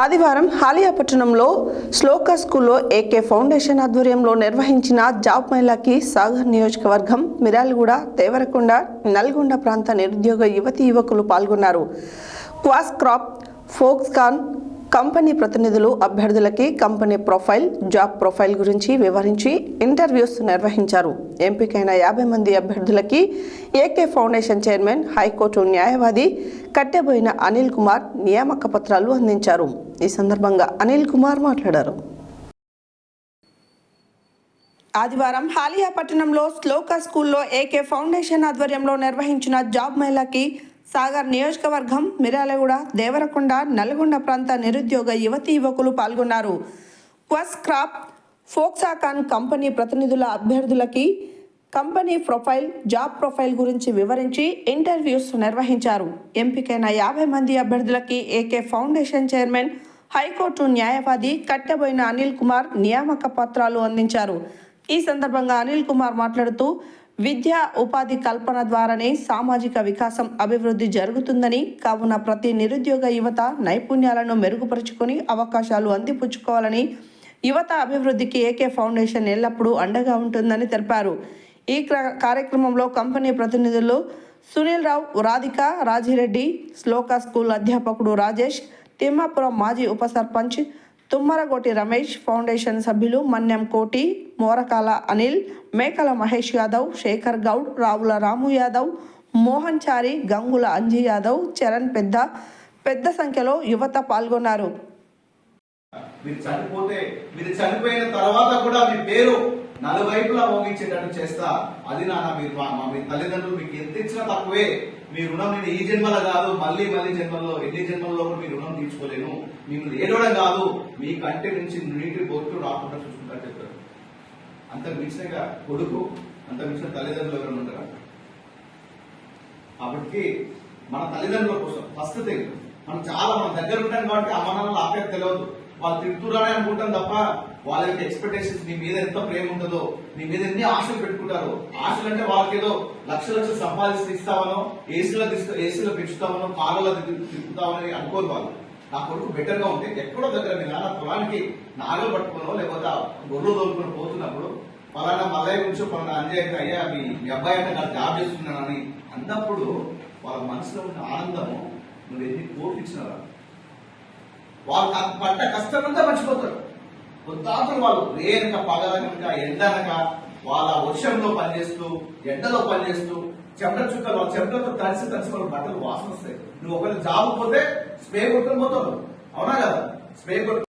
ఆదివారం హాలియాపట్టణంలో శ్లోక స్కూల్లో AK foundation ఆధ్వర్యంలో నిర్వహించిన జాబ్ మేళాకి సాగర్ నియోజకవర్గం మిరాలగూడ దేవరకొండ నల్గొండ ప్రాంత నిరుద్యోగ యువతి యువకులు పాల్గొన్నారు. క్వాస్ క్రాప్ ఫోక్స్కాన్ కంపెనీ ప్రతినిధులు అభ్యర్థులకి కంపెనీ ప్రొఫైల్ జాబ్ ప్రొఫైల్ గురించి వివరించి ఇంటర్వ్యూస్ నిర్వహించారు. ఎంపికైన యాభై మంది అభ్యర్థులకి ఏకే ఫౌండేషన్ చైర్మన్ హైకోర్టు న్యాయవాది కట్టెబోయిన అనిల్ కుమార్ నియామక పత్రాలు అందించారు. ఈ సందర్భంగా అనిల్ కుమార్ మాట్లాడారు. ఆదివారం హాలియా పట్టణంలో శ్లోక స్కూల్లో ఏకే ఫౌండేషన్ ఆధ్వర్యంలో నిర్వహించిన జాబ్ మేళాకి సాగర్ నియోజకవర్గం మిర్యాలగూడ దేవరకొండ నల్గొండ ప్రాంత నిరుద్యోగ యువతీ యువకులు పాల్గొన్నారు. క్వస్ క్రాప్ ఫోక్సాకాన్ కంపెనీ ప్రతినిధుల అభ్యర్థులకి కంపెనీ ప్రొఫైల్ జాబ్ ప్రొఫైల్ గురించి వివరించి ఇంటర్వ్యూస్ నిర్వహించారు. ఎంపికైన యాభై మంది అభ్యర్థులకి ఏకే ఫౌండేషన్ చైర్మన్ హైకోర్టు న్యాయవాది కట్టెబోయిన అనిల్ కుమార్ నియామక పత్రాలు అందించారు. ఈ సందర్భంగా అనిల్ కుమార్ మాట్లాడుతూ విద్య ఉపాధి కల్పన ద్వారానే సామాజిక వికాసం అభివృద్ధి జరుగుతుందని కావున ప్రతి నిరుద్యోగ యువత నైపుణ్యాలను మెరుగుపరుచుకొని అవకాశాలు అందిపుచ్చుకోవాలని యువత అభివృద్ధికి ఏకే ఫౌండేషన్ ఎల్లప్పుడూ అండగా ఉంటుందని తెలిపారు. ఈ క్ర- కార్యక్రమంలో కంపెనీ ప్రతినిధులు సునీల్ రావు రాధిక రాజిరెడ్డి శ్లోక స్కూల్ అధ్యాపకుడు రాజేష్ తిమ్మాపురం మాజీ ఉప సర్పంచ్ తుమ్మరగోటి రమేష్ ఫౌండేషన్ సభ్యులు మన్యం కోటి మోరకాల అనిల్ మేకల మహేష్ యాదవ్ శేఖర్ గౌడ్ రావుల రాము యాదవ్ మోహన్ చారి గంగుల అంజీ యాదవ్ చరణ్ పెద్ద పెద్ద సంఖ్యలో యువత పాల్గొన్నారు. మీరు చనిపోతే మీరు చనిపోయిన తర్వాత కూడా మీ పేరు నలువైపులా మోగించేటట్టు చేస్తా అది నాన్న మీరు మా మీ తల్లిదండ్రులు మీకు ఎంత ఇచ్చినా తక్కువే. మీ రుణం నేను ఈ జన్మలో కాదు మళ్ళీ మళ్ళీ జన్మల్లో ఎన్ని జన్మల్లో కూడా మీ రుణం తీర్చుకోలేను. మిమ్మల్ని ఏడవడం కాదు. మీ కంటి నుంచి నీటి బొట్టు రాకుండా చూసుకుంటా చెప్పారు అంత మించినగా కొడుకు అంత మించిన తల్లిదండ్రులు ఎవరైనా ఉంటారా? కాబట్టి మన తల్లిదండ్రుల కోసం ఫస్ట్ థింగ్ మనం చాలా మన దగ్గర ఉంటాం కాబట్టి అమ్మ నాన్నలు ఆపేది తెలియదు. వాళ్ళు తిడుతున్నారని అనుకుంటాం తప్ప వాళ్ళకి ఎక్స్పెక్టేషన్స్ నీ మీద ఎంత ప్రేమ ఉంటుందో నీ మీద ఎన్ని ఆశలు పెట్టుకుంటారో ఆశలు అంటే వాళ్ళకి ఏదో లక్ష లక్షలు సంపాదిస్తే ఏసీలో తీస్తా ఏసీలో పెంచుతామనో కారులో తిప్పుతామని అనుకోరు వాళ్ళు. నా కొడుకు బెటర్గా ఉంటే ఎక్కడో దగ్గర మీ నాన్న పొలానికి నాగలు పట్టుకునో లేకపోతే గొర్రెలు తోలుకుని పోతున్నప్పుడు పలానా మల్లయ్య గురించి పలానా అంజయ్య అయ్యా మీ మీ అబ్బాయి అంటే నాకు జాబ్ చేస్తున్నానని అన్నప్పుడు వాళ్ళ మనసులో ఉన్న ఆనందము నువ్వు ఎన్ని కోర్టు ఇచ్చినారా వాళ్ళు క- పడ్డ కష్టమంతా మర్చిపోతారు. కొద్దాతలు వాళ్ళు రేనక పగలనక ఎండనక వాళ్ళ వర్షంలో పనిచేస్తూ ఎండలో పనిచేస్తూ చెమట చుక్కలు వాళ్ళ చెమటతో తడిసి తడిసి వాళ్ళ బట్టలు వాసన వస్తాయి. నువ్వు ఒకవేళ జాబ్ పోతే స్ప్రే కొట్టుకుని పోతావు. అవునా కదా? స్ప్రే కొట్టు